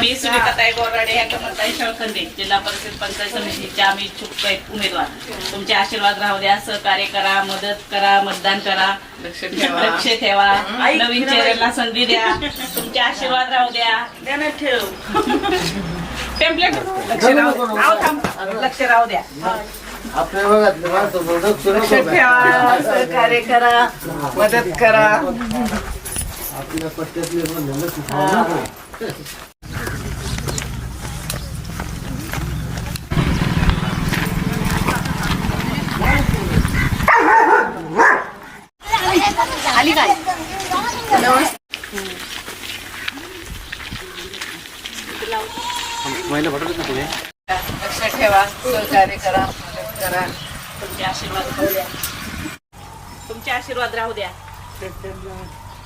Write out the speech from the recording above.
मी सुनीताताई गोराडे ह्या कमलताई शळखंडे जिल्हा परिषद पंचायत समितीचे आम्ही इच्छुक आहेत उमेदवार. तुमचे आशीर्वाद राहू द्या सहकार्य करा मदत करा मतदान करा. लक्ष ठेवा. लक्ष ठेवा. नवीन चेहऱ्याला संधी द्या. तुमचे आशीर्वाद राहू द्या. ठेव. टेम्पलेट लक्ष राहू द्या. आहो, थांब. लक्ष राहू द्या. आपल्या माणसं लक्ष ठेवा. सहकार्य करा. मदत करा. आपल्या म्हणलं लक्ष ठेवा नको. लक्ष ठेवा सहकार्य करा मदत करा. तुमचे आशीर्वाद राहू द्या. तुमचे आशीर्वाद राहू द्या.